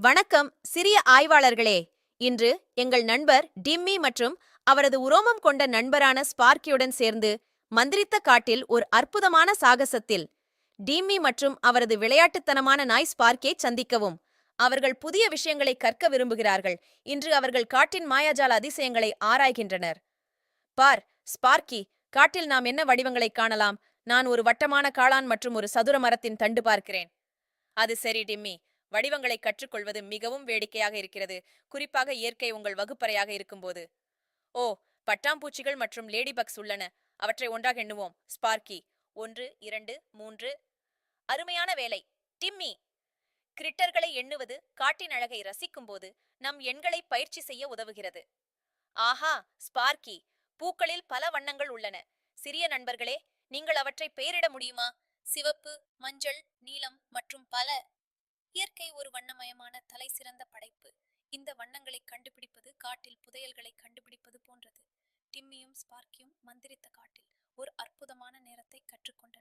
வணக்கம் சிறிய ஆய்வாளர்களே. இன்று எங்கள் நண்பர் டிம்மி மற்றும் அவரது உரோமம் கொண்ட நண்பரான ஸ்பார்க்கியுடன் சேர்ந்து மந்திரித்த காட்டில் ஒரு அற்புதமான சாகசத்தில் டிம்மி மற்றும் அவரது விளையாட்டுத்தனமான நாய் ஸ்பார்க்கியை சந்திக்கவும். அவர்கள் புதிய விஷயங்களை கற்க விரும்புகிறார்கள். இன்று அவர்கள் காட்டின் மாயாஜால அதிசயங்களை ஆராய்கின்றனர். பார் ஸ்பார்க்கி காட்டில் நாம் என்ன வடிவங்களை காணலாம்? நான் ஒரு வட்டமான காளான் மற்றும் ஒரு சதுர மரத்தின் தண்டு பார்க்கிறேன். அது சரி டிம்மி. வடிவங்களை கற்றுக்கொள்வது மிகவும் வேடிக்கையாக இருக்கிறது. குறிப்பாக இயற்கை உங்கள் வகுப்பறையாக இருக்கும்போது. ஓ பட்டாம்பூச்சிகள் மற்றும் லேடி பக்ஸ் உள்ளன. அவற்றை ஒன்றாக எண்ணுவோம். ஸ்பார்க்கி. ஒன்று இரண்டு மூன்று. அருமையான வேலை. டிம்மி. கிரிட்டர்களை எண்ணுவது காட்டின் அழகை ரசிக்கும்போது நம் எண்களை பயிற்சி செய்ய உதவுகிறது. ஆஹா ஸ்பார்க்கி. பூக்களில் பல வண்ணங்கள் உள்ளன. சிறிய நண்பர்களே நீங்கள் அவற்றை பெயரிட முடியுமா? சிவப்பு மஞ்சள் நீலம் மற்றும் பல. இயற்கை ஒரு வண்ணமயமான தலை சிறந்த படைப்பு. இந்த வண்ணங்களை கண்டுபிடிப்பது காட்டில் புதையல்களை கண்டுபிடிப்பது போன்றது. டிம்மியும் ஸ்பார்க்கியும் மந்திரித்த காட்டில் ஒரு அற்புதமான நேரத்தை கற்றுக்கொண்டனர்